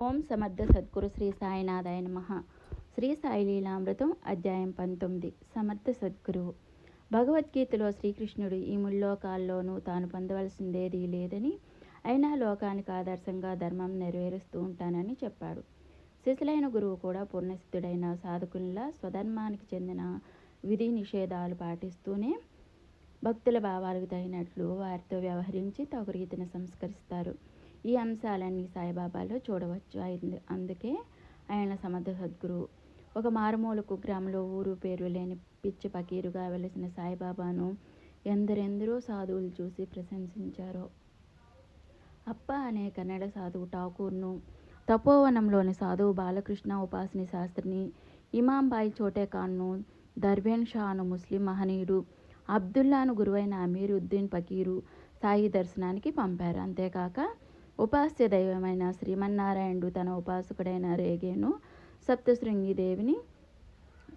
ఓం సమర్థ సద్గురు శ్రీ సాయినాథాయ నమ. శ్రీ సాయి లీలామృతం అధ్యాయం పంతొమ్మిది. సమర్థ సద్గురువు భగవద్గీతలో శ్రీకృష్ణుడు ఈ ముల్లోకాల్లోనూ తాను పొందవలసిందేదీ లేదని అయినా లోకానికి ఆదర్శంగా ధర్మం నెరవేరుస్తూ ఉంటానని చెప్పాడు. శిశులైన గురువు కూడా పూర్ణసిద్ధుడైన సాధకుల్లా స్వధర్మానికి చెందిన విధి నిషేధాలు పాటిస్తూనే భక్తుల భావాలకు తగినట్లు వారితో వ్యవహరించి తగు సంస్కరిస్తారు. ఈ అంశాలన్నీ సాయిబాబాలో చూడవచ్చు. అయింది. అందుకే ఆయన సమర్థ సద్గురు. ఒక మారుమూల కుగ్రామంలో ఊరు పేరు లేని పిచ్చి పకీరుగా వెలిసిన సాయిబాబాను ఎందరెందరో సాధువులు చూసి ప్రశంసించారు. అప్ప అనే కన్నడ సాధువు ఠాకూర్ను తపోవనంలోని సాధువు బాలకృష్ణ ఉపాసని శాస్త్రిని ఇమాంబాయి చోటేఖాన్ను దర్వేన్ షాను ముస్లిం మహనీయుడు అబ్దుల్లాను గురువైన అమీర్ ఉద్దీన్ పకీరు సాయి దర్శనానికి పంపారు. అంతేకాక ఉపాస్య దైవమైన శ్రీమన్నారాయణుడు తన ఉపాసకుడైన రేగేను సప్తశృంగి దేవిని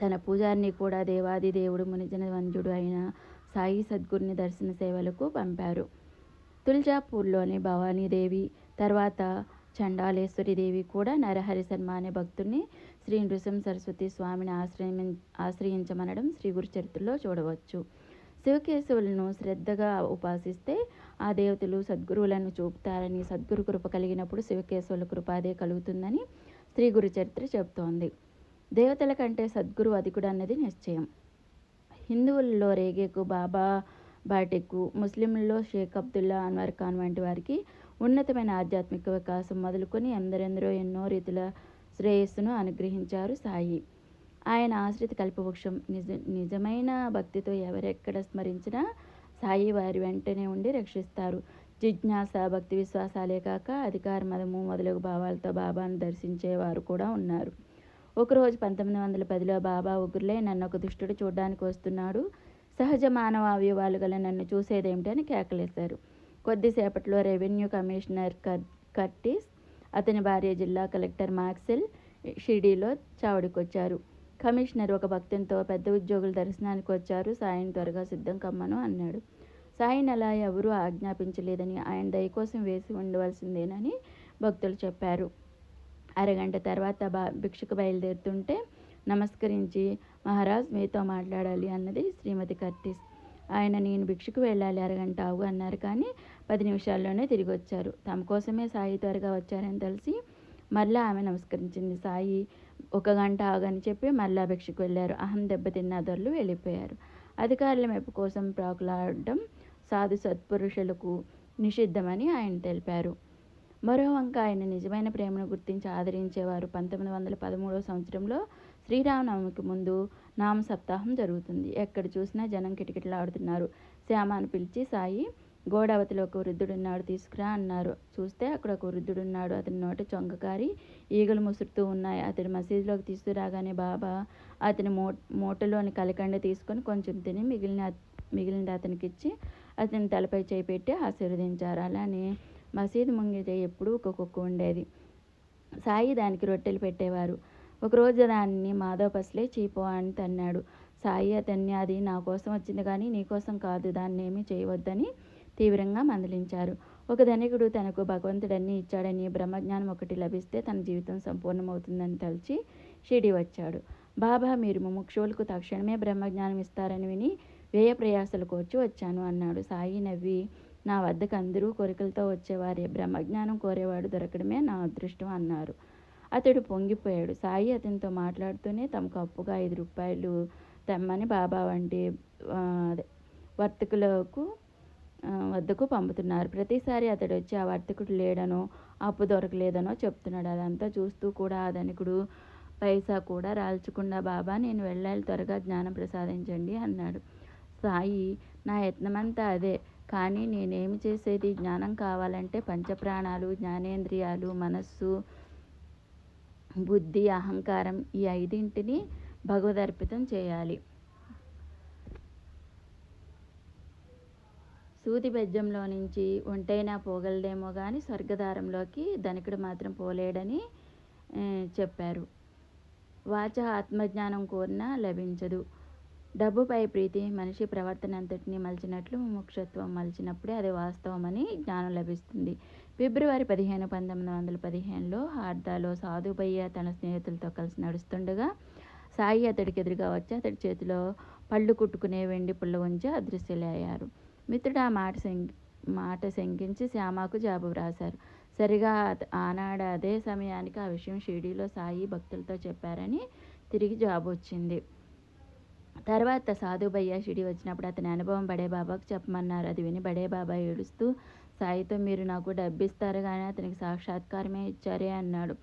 తన పూజారిని కూడా దేవాది దేవుడు మునిజన వంజుడు అయిన సాయి సద్గురుని దర్శన సేవలకు పంపారు. తుల్జాపూర్లోని భవానీదేవి తర్వాత చండాలేశ్వరి దేవి కూడా నరహరి శర్మ అనే భక్తుడిని శ్రీ నృసం సరస్వతి స్వామిని ఆశ్రయం ఆశ్రయించమనడం శ్రీ గురు చరిత్రలో చూడవచ్చు. శివకేశవులను శ్రద్ధగా ఉపాసిస్తే ఆ దేవతలు సద్గురువులను చూపుతారని సద్గురు కృప కలిగినప్పుడు శివకేశవుల కృప అదే కలుగుతుందని శ్రీ గురు చరిత్ర చెబుతోంది. దేవతల కంటే సద్గురు అధికుడు అన్నది నిశ్చయం. హిందువుల్లో రేగేకు బాబా బాటెక్కు ముస్లింల్లో షేక్ అబ్దుల్లా అన్వర్ ఖాన్ వంటి వారికి ఉన్నతమైన ఆధ్యాత్మిక వికాసం మొదలుకొని ఎందరెందరో ఎన్నో రీతుల శ్రేయస్సును అనుగ్రహించారు సాయి. ఆయన ఆశ్రిత కల్పవృక్షం నిజ నిజమైన భక్తితో ఎవరెక్కడ స్మరించినా సాయి వారి వెంటనే ఉండి రక్షిస్తారు. జిజ్ఞాస భక్తి విశ్వాసాలే కాక అధికార మదము మొదలగు భావాలతో బాబాను దర్శించేవారు కూడా ఉన్నారు. ఒకరోజు పంతొమ్మిది వందల పదిలో బాబా ఉగ్రులే నన్ను ఒక దుష్టుడు చూడడానికి వస్తున్నాడు. సహజ మానవ అవయవాలు గల నన్ను చూసేదేమిటి? అని కేకలేశారు. కొద్దిసేపట్లో రెవెన్యూ కమిషనర్ కర్ కర్టిస్ అతని భార్య జిల్లా కలెక్టర్ మాక్సెల్ షిర్డీలో చావడికొచ్చారు. కమిషనర్ ఒక భక్తునితో పెద్ద ఉద్యోగులు దర్శనానికి వచ్చారు. సాయిని త్వరగా సిద్ధం కమ్మను అన్నాడు. సాయిని అలా ఎవరూ ఆజ్ఞాపించలేదని ఆయన దయ కోసం వేసి ఉండవలసిందేనని భక్తులు చెప్పారు. అరగంట తర్వాత బా భిక్షకు బయలుదేరుతుంటే నమస్కరించి మహారాజ్ మీతో మాట్లాడాలి అన్నది శ్రీమతి కర్టిస్ ఆయన నేను భిక్షకు వెళ్ళాలి అరగంట ఆవు అన్నారు. కానీ పది నిమిషాల్లోనే తిరిగి వచ్చారు తమ కోసమే సాయి త్వరగా వచ్చారని తెలిసి మరలా ఆమె నమస్కరించింది. సాయి ఒక గంట ఆగని చెప్పి మళ్ళా భిక్షకు వెళ్ళారు. అహం దెబ్బతిన్న దొరలు వెళ్ళిపోయారు. అధికారుల మెప్పు కోసం ప్రాకులాడడం సాధు సత్పురుషులకు నిషిద్ధమని ఆయన తెలిపారు. మరో వంక ఆయన నిజమైన ప్రేమను గుర్తించి ఆదరించేవారు. పంతొమ్మిది వందల పదమూడవ సంవత్సరంలో శ్రీరామనవమికి ముందు నామ సప్తాహం జరుగుతుంది. ఎక్కడ చూసినా జనం కిటకిటలాడుతున్నారు. శ్యామాను పిలిచి సాయి గోడావతిలో ఒక వృద్ధుడున్నాడు తీసుకురా అన్నారు. చూస్తే అక్కడ ఒక వృద్ధుడున్నాడు. అతని నోట చొంగకారి ఈగలు ముసురుతూ ఉన్నాయి. అతడు మసీదులోకి తీసుకురాగానే బాబా అతని మూ మూటలోని కలకండ తీసుకొని కొంచెం తిని మిగిలిన మిగిలినది అతనికి ఇచ్చి అతని తలపై చేయి పెట్టి ఆశీర్వదించారు. అలానే మసీదు ముంగిట ఎప్పుడూ ఒక కుక్క ఉండేది. సాయి దానికి రొట్టెలు పెట్టేవారు. ఒకరోజు దాన్ని మాధవ పసలే చీపో అని తన్నాడు. సాయి అతన్ని అది నా కోసం వచ్చింది కానీ నీ కోసం కాదు. దాన్ని ఏమీ చేయవద్దని తీవ్రంగా మందలించారు. ఒక ధనికుడు తనకు భగవంతుడన్ని ఇచ్చాడని బ్రహ్మజ్ఞానం ఒకటి లభిస్తే తన జీవితం సంపూర్ణమవుతుందని తలచి షిడి వచ్చాడు. బాబా మీరు ముముక్షువులకు తక్షణమే బ్రహ్మజ్ఞానం ఇస్తారని విని వ్యయ ప్రయాసలు కోర్చి వచ్చాను అన్నాడు. సాయి నవ్వి నా వద్దకు అందరూ కోరికలతో వచ్చేవారే. బ్రహ్మజ్ఞానం కోరేవాడు దొరకడమే నా అదృష్టం అన్నారు. అతడు పొంగిపోయాడు. సాయి అతనితో మాట్లాడుతూనే తమకు అప్పుగా ఐదు రూపాయలు తెమ్మని బాబా వంటి వర్తకులకు వద్దకు పంపుతున్నారు. ప్రతిసారి అతడు వచ్చి ఆ వర్తకుడు లేడనో అప్పు దొరకలేదనో చెప్తున్నాడు. అదంతా చూస్తూ కూడా ఆ ధనికుడు పైసా కూడా రాల్చకుండా బాబా నేను వెళ్ళాలి త్వరగా జ్ఞానం ప్రసాదించండి అన్నాడు. సాయి నా యత్నమంతా అదే. కానీ నేనేమి చేసేది? జ్ఞానం కావాలంటే పంచప్రాణాలు జ్ఞానేంద్రియాలు మనస్సు బుద్ధి అహంకారం ఈ ఐదింటిని భగవదర్పితం చేయాలి. సూది బెజ్జంలో నుంచి ఒంటైనా పోగలదేమో కానీ స్వర్గధారంలోకి ధనికుడు మాత్రం పోలేడని చెప్పారు. వాచ ఆత్మజ్ఞానం కోరినా లభించదు. డబ్బుపై ప్రీతి మనిషి ప్రవర్తన అంతటినీ మలిచినట్లు ముముక్షత్వం మలిచినప్పుడే అది వాస్తవమని జ్ఞానం లభిస్తుంది. ఫిబ్రవరి పదిహేను పంతొమ్మిది వందల పదిహేనులో హార్దాలో సాధుబయ్య తన స్నేహితులతో కలిసి నడుస్తుండగా సాయి అతడికి ఎదురుగా వచ్చి అతడి చేతిలో పళ్ళు కుట్టుకునే వెండి పుల్ల ఉంచి అదృశ్యులయ్యారు. మిత్రుడు ఆ మాట శంకి మాట శంకించి శ్యామకు జాబు వ్రాశారు. సరిగా ఆనాడు అదే సమయానికి ఆ విషయం షిరిడీలో సాయి భక్తులతో చెప్పారని తిరిగి జాబ్ వచ్చింది. తర్వాత సాధుబయ్య షిడి వచ్చినప్పుడు అతని అనుభవం బడే బాబాకు చెప్పమన్నారు. అది విని బడే బాబా ఏడుస్తూ సాయితో మీరు నాకు డబ్బిస్తారు కానీ అతనికి సాక్షాత్కారమే ఇచ్చారే అన్నాడు.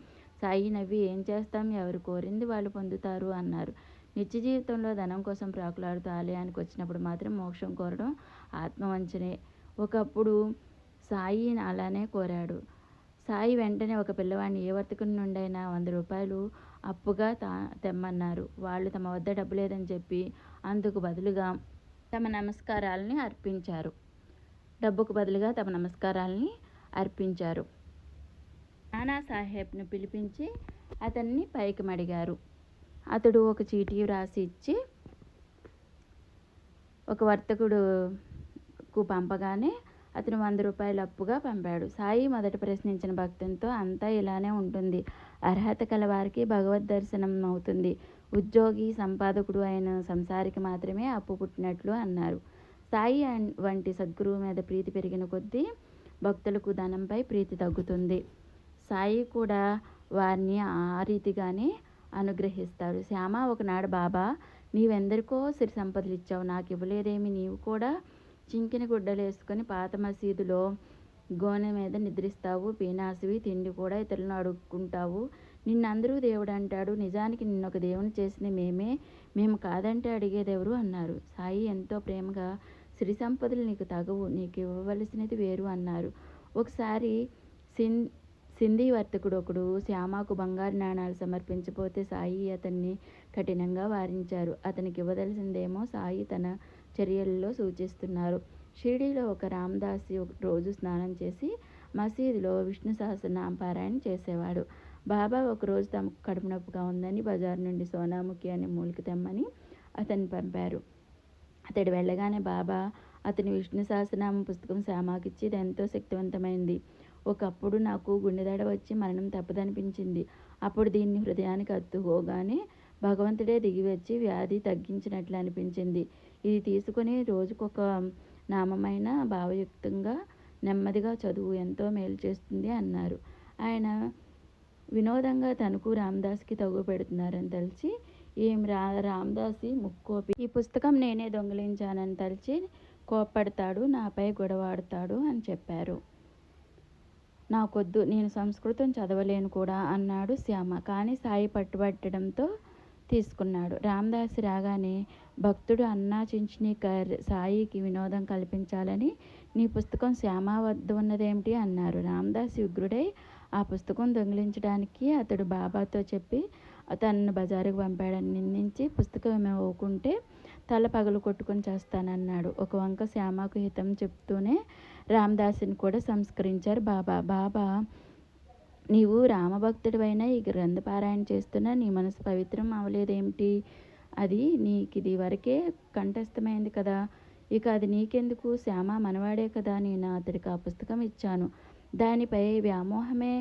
సాయి నవ్వి ఏం చేస్తాం? ఎవరు కోరింది వాళ్ళు పొందుతారు అన్నారు. నిత్య జీవితంలో ధనం కోసం ప్రాకులాడుతూ ఆలయానికి వచ్చినప్పుడు మాత్రం మోక్షం కోరడం ఆత్మవంచనే. ఒకప్పుడు సాయి అలానే కోరాడు. సాయి వెంటనే ఒక పిల్లవాడిని ఏ వర్తకుని నుండైనా వంద రూపాయలు అప్పుగా తా తెమ్మన్నారు. వాళ్ళు తమ వద్ద డబ్బు లేదని చెప్పి అందుకు బదులుగా తమ నమస్కారాలని అర్పించారు. డబ్బుకు బదులుగా తమ నమస్కారాలని అర్పించారు. నానాసాహెబ్ను పిలిపించి అతన్ని పైకి మడిగారు. అతడు ఒక చీటీ వ్రాసి ఇచ్చి ఒక వర్తకుడు కు పంపగానే అతను వంద రూపాయలు అప్పుగా పంపాడు. సాయి మొదట ప్రశ్నించిన భక్తంతో అంతా ఇలానే ఉంటుంది. అర్హత కల వారికి భగవద్ దర్శనం అవుతుంది. ఉద్యోగి సంపాదకుడు అయిన సంసారికి మాత్రమే అప్పు పుట్టినట్లు అన్నారు. సాయి వంటి సద్గురువు మీద ప్రీతి పెరిగిన కొద్దీ భక్తులకు ధనంపై ప్రీతి తగ్గుతుంది. సాయి కూడా వారిని ఆ రీతిగానే అనుగ్రహిస్తారు. శ్యామ ఒకనాడు బాబా నీవెందరికో సిరి సంపదలు ఇచ్చావు నాకు ఇవ్వలేదేమి నీవు కూడా చింకిన గుడ్డలు వేసుకొని పాత మసీదులో గోనె మీద నిద్రిస్తావు పీనాసివి తిండి కూడా ఇతరులను అడుక్కుంటావు. నిన్నందరూ దేవుడు అంటాడు నిజానికి నిన్నొక దేవుని చేసిన మేమే మేము కాదంటే అడిగేదెవరు అన్నారు. సాయి ఎంతో ప్రేమగా సిరి సంపదలు నీకు తగవు నీకు ఇవ్వవలసినది వేరు అన్నారు. ఒకసారి సిన్ సింధీ వర్తకుడు ఒకడు శ్యామకు బంగారు నాణాలు సమర్పించపోతే సాయి అతన్ని కఠినంగా వారించారు. అతనికి ఇవ్వదలసిందేమో సాయి తన చర్యల్లో సూచిస్తున్నారు. షిరిడీలో ఒక రామదాసి ఒక రోజు స్నానం చేసి మసీదులో విష్ణు సహస్రనామ పారాయణ చేసేవాడు. బాబా ఒకరోజు తమకు కడుపు నొప్పిగా ఉందని బజార్ నుండి సోనాముఖి అనే మూలిక తెమ్మని అతన్ని పంపారు. అతడు వెళ్ళగానే బాబా అతని విష్ణు సహస్రనామ పుస్తకం శ్యామాకిచ్చి ఇది ఎంతో శక్తివంతమైంది. ఒకప్పుడు నాకు గుండెదడ వచ్చి మరణం తప్పదనిపించింది. అప్పుడు దీన్ని హృదయానికి అత్తుకోగానే భగవంతుడే దిగివచ్చి వ్యాధి తగ్గించినట్లు అనిపించింది. ఇది తీసుకొని రోజుకొక నామమైన భావయుక్తంగా నెమ్మదిగా చదువు ఎంతో మేలు చేస్తుంది అన్నారు. ఆయన వినోదంగా తనకు రామదాస్కి తగు పెడుతున్నారని తలిచి ఏం రా రామదాసి ముక్కోపి ఈ పుస్తకం నేనే దొంగిలించానని తలిచి కోప్పడతాడు నాపై గొడవాడతాడు అని చెప్పారు. నాకొద్దు నేను సంస్కృతం చదవలేను కూడా అన్నాడు శ్యామ. కానీ సాయి పట్టుబట్టడంతో తీసుకున్నాడు. రామదాస్ రాగానే భక్తుడు అన్నా చించిని కర్ సాయికి వినోదం కల్పించాలని నీ పుస్తకం శ్యామ వద్ద ఉన్నదేమిటి? అన్నారు. రామదాస్ ఉగ్రుడై ఆ పుస్తకం దొంగిలించడానికి అతడు బాబాతో చెప్పి తనను బజారుకు పంపాడని నిందించి పుస్తకం ఇవ్వకుంటే తల పగలు కొట్టుకొని చేస్తానన్నాడు. ఒక వంక శ్యామకు హితం చెప్తూనే రామదాసుని కూడా సంస్కరించారు బాబా. బాబా నీవు రామభక్తుడివైన ఈ గ్రంథపారాయణ చేస్తున్నా నీ మనసు పవిత్రం అవలేదేమిటి అది నీకు ఇది వరకే కంఠస్థమైంది కదా. ఇక అది నీకెందుకు? శ్యామ మనవాడే కదా. నేను అతడికి ఆ పుస్తకం ఇచ్చాను. దానిపై వ్యామోహమే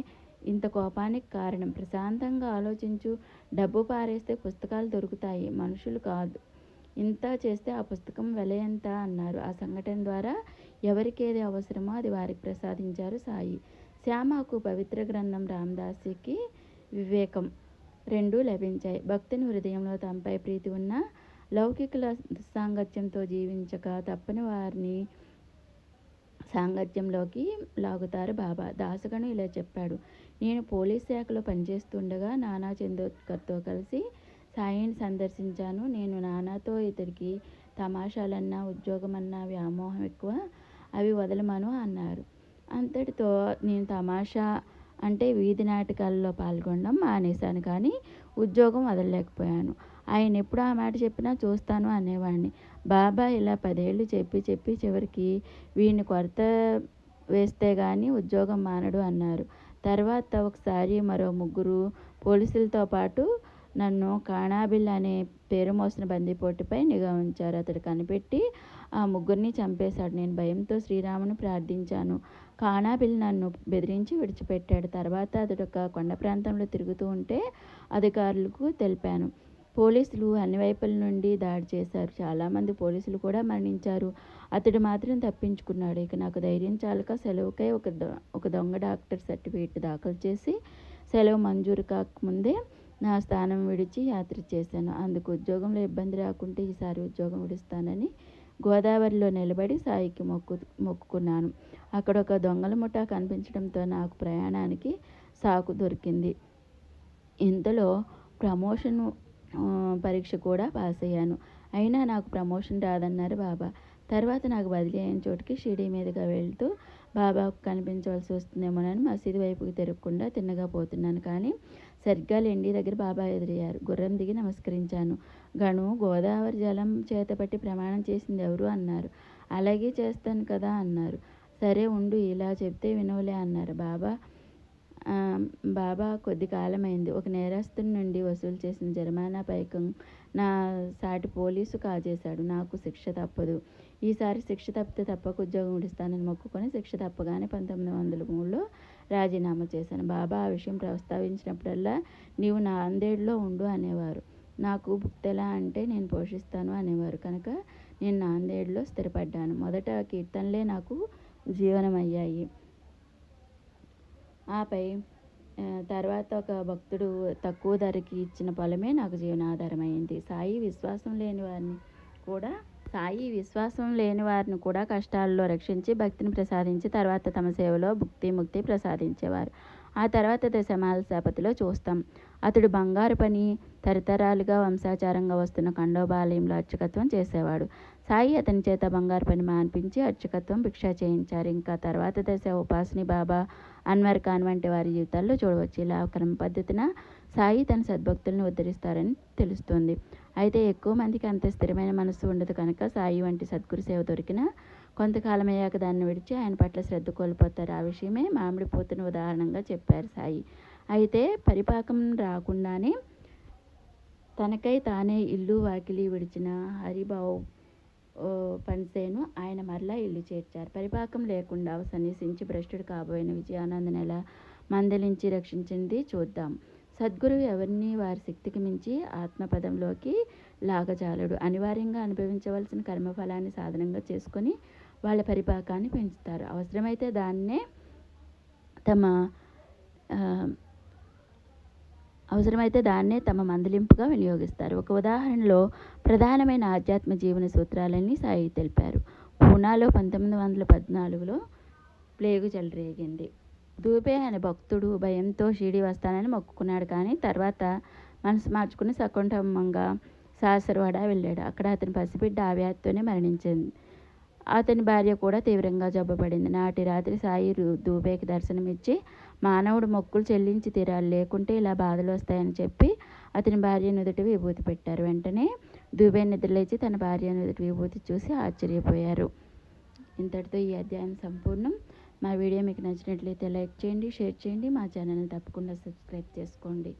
ఇంత కోపానికి కారణం. ప్రశాంతంగా ఆలోచించు. డబ్బు పారేస్తే పుస్తకాలు దొరుకుతాయి. మనుషులు కాదు. ఇంత చేస్తే ఆ పుస్తకం వెల ఎంత? అన్నారు. ఆ సంఘటన ద్వారా ఎవరికి ఏది అవసరమో అది వారికి ప్రసాదించారు సాయి. శ్యామకు పవిత్ర గ్రంథం రామదాసికి వివేకం. రెండూ లభించాయి. భక్తిని హృదయంలో తమపై ప్రీతి ఉన్న లౌకికుల సాంగత్యంతో జీవించక తప్పని వారిని సాంగత్యంలోకి లాగుతారు బాబా. దాసగను ఇలా చెప్పాడు. నేను పోలీస్ శాఖలో పనిచేస్తుండగా నానా చందోత్కర్తో కలిసి సాయిని సందర్శించాను. నేను నానాతో ఇతడికి తమాషాలన్నా ఉద్యోగమన్నా వ్యామోహం ఎక్కువ అవి వదలమను అన్నారు. అంతటితో నేను తమాషా అంటే వీధి నాటకాల్లో పాల్గొనడం మానేశాను కానీ ఉద్యోగం వదలలేకపోయాను. ఆయన ఎప్పుడు ఆ మాట చెప్పినా చూస్తాను అనేవాడిని బాబా ఇలా పదేళ్ళు చెప్పి చెప్పి చివరికి వీడిని కొరత వేస్తే కానీ ఉద్యోగం మానడు అన్నారు. తర్వాత ఒకసారి మరో ముగ్గురు పోలీసులతో పాటు నన్ను కాణాబిల్ అనే పేరు మోసిన బందిపోటుపై నిఘా ఉంచారు. అతడు కనిపెట్టి ఆ ముగ్గురిని చంపేశాడు. నేను భయంతో శ్రీరాముని ప్రార్థించాను. కానాబిల్ నన్ను బెదిరించి విడిచిపెట్టాడు. తర్వాత అతడు ఒక కొండ ప్రాంతంలో తిరుగుతూ ఉంటే అధికారులకు తెలిపాను. పోలీసులు అన్ని వైపుల నుండి దాడి చేశారు. చాలామంది పోలీసులు కూడా మరణించారు. అతడు మాత్రం తప్పించుకున్నాడు. ఇక నాకు ధైర్యం చాలక సెలవుకై ఒక ఒక దొంగ డాక్టర్ సర్టిఫికేట్ దాఖలు చేసి సెలవు మంజూరు కాకముందే నా స్థానం విడిచి యాత్ర చేశాను. అందుకు ఉద్యోగంలో ఇబ్బంది రాకుంటే ఈసారి ఉద్యోగం విడుస్తానని గోదావరిలో నిలబడి సాయికి మొక్కు మొక్కుకున్నాను. అక్కడ ఒక దొంగల ముఠా కనిపించడంతో నాకు ప్రయాణానికి సాకు దొరికింది. ఇంతలో ప్రమోషన్ పరీక్ష కూడా పాస్ అయ్యాను. అయినా నాకు ప్రమోషన్ రాదన్నారు బాబా. తర్వాత నాకు బదిలీ అయిన చోటుకి షిరిడీ మీదుగా వెళ్తూ బాబాకు కనిపించవలసి వస్తుందేమోనని మసీదు వైపుకి తిరగకుండా తిన్నగా పోతున్నాను. కానీ సరిగ్గా లెండి దగ్గర బాబా ఎదురయ్యారు. గుర్రం దిగి నమస్కరించాను. గను గోదావరి జలం చేతపట్టి ప్రమాణం చేసింది ఎవరు అన్నారు. అలాగే చేస్తాను కదా అన్నారు. సరే ఉండు ఇలా చెప్తే వినవులే అన్నారు. బాబా బాబా కొద్ది కాలమైంది. ఒక నేరస్తుని నుండి వసూలు చేసిన జరిమానా పైకం నా సాటి పోలీసు కాజేశాడు. నాకు శిక్ష తప్పదు. ఈసారి శిక్ష తప్పితే తప్పక ఉద్యోగం ఇస్తానని మొక్కుకొని శిక్ష తప్పగానే పంతొమ్మిది వందల మూడులో రాజీనామా చేశాను. బాబా ఆ విషయం ప్రస్తావించినప్పుడల్లా నీవు నా అందేడులో ఉండు అనేవారు. నాకు భుక్తెలా అంటే నేను పోషిస్తాను అనేవారు. కనుక నేను నాందేడ్లో స్థిరపడ్డాను. మొదట కీర్తనలే నాకు జీవనమయ్యాయి. ఆపై తర్వాత ఒక భక్తుడు తక్కువ ధరకి ఇచ్చిన పొలమే నాకు జీవనాధారమైంది. సాయి విశ్వాసం లేని వారిని కూడా సాయి విశ్వాసం లేని వారిని కూడా కష్టాల్లో రక్షించి భక్తిని ప్రసాదించి తర్వాత తమ సేవలో భుక్తి ముక్తి ప్రసాదించేవారు. ఆ తర్వాత దశమాల సేపతిలో చూస్తాం. అతడు బంగారు పని తరతరాలుగా వంశాచారంగా వస్తున్న ఖండోబాలయంలో అర్చకత్వం చేసేవాడు. సాయి అతని చేత బంగారు పని మాన్పించి అర్చకత్వం భిక్ష చేయించారు. ఇంకా తర్వాత దశ ఉపాసిని బాబా అన్వర్ ఖాన్ వంటి వారి జీవితాల్లో చూడవచ్చు. ఇలా క్రమ పద్ధతిన సాయి తన సద్భక్తులను ఉద్ధరిస్తారని తెలుస్తుంది. అయితే ఎక్కువ మందికి అంత స్థిరమైన మనసు ఉండదు కనుక సాయి వంటి సద్గురు సేవ దొరికిన కొంతకాలం అయ్యాక దాన్ని విడిచి ఆయన పట్ల శ్రద్ధ కోల్పోతారు. ఆ విషయమే మామిడి పూతను ఉదాహరణగా చెప్పారు సాయి. అయితే పరిపాకం రాకుండానే తనకై తానే ఇల్లు వాకిలి విడిచిన హరిబావు ఓ, పన్సేను ఆయన మరలా ఇల్లు చేర్చారు. పరిపాకం లేకుండా సన్నిసించి భ్రష్టుడు కాబోయిన విజయానందన్ ఎలా మందలించి రక్షించింది చూద్దాం. సద్గురువు ఎవరిని వారి శక్తికి మించి ఆత్మపదంలోకి లాగజాలడు. అనివార్యంగా అనుభవించవలసిన కర్మఫలాన్ని సాధనంగా చేసుకొని వాళ్ళ పరిపాకాన్ని పెంచుతారు. అవసరమైతే దాన్నే తమ అవసరమైతే దాన్నే తమ మందలింపుగా వినియోగిస్తారు. ఒక ఉదాహరణలో ప్రధానమైన ఆధ్యాత్మ జీవన సూత్రాలన్నీ సాయి తెలిపారు. పూనాలో పంతొమ్మిది వందల పద్నాలుగులో ప్లేగు చెలరేగింది. దూపే అనే భక్తుడు భయంతో షిరిడి వస్తానని మొక్కుకున్నాడు. కానీ తర్వాత మనసు మార్చుకుని సకుంఠమంగా శాసరవాడ వెళ్ళాడు. అక్కడ అతని పసిబిడ్డ ఆవ్యాధితోనే మరణించింది. అతని భార్య కూడా తీవ్రంగా జబ్బపడింది. నాటి రాత్రి సాయి దూబేకి దర్శనమిచ్చి మానవుడు మొక్కులు చెల్లించి తీరాలి లేకుంటే ఇలా బాధలు వస్తాయని చెప్పి అతని భార్య నుదుటి విభూతి పెట్టారు. వెంటనే దూబే నిద్రలేచి తన భార్య నుదుటి విభూతి చూసి ఆశ్చర్యపోయారు. ఇంతటితో ఈ అధ్యాయం సంపూర్ణం. మా వీడియో మీకు నచ్చినట్లయితే లైక్ చేయండి షేర్ చేయండి మా ఛానల్ని తప్పకుండా సబ్స్క్రైబ్ చేసుకోండి.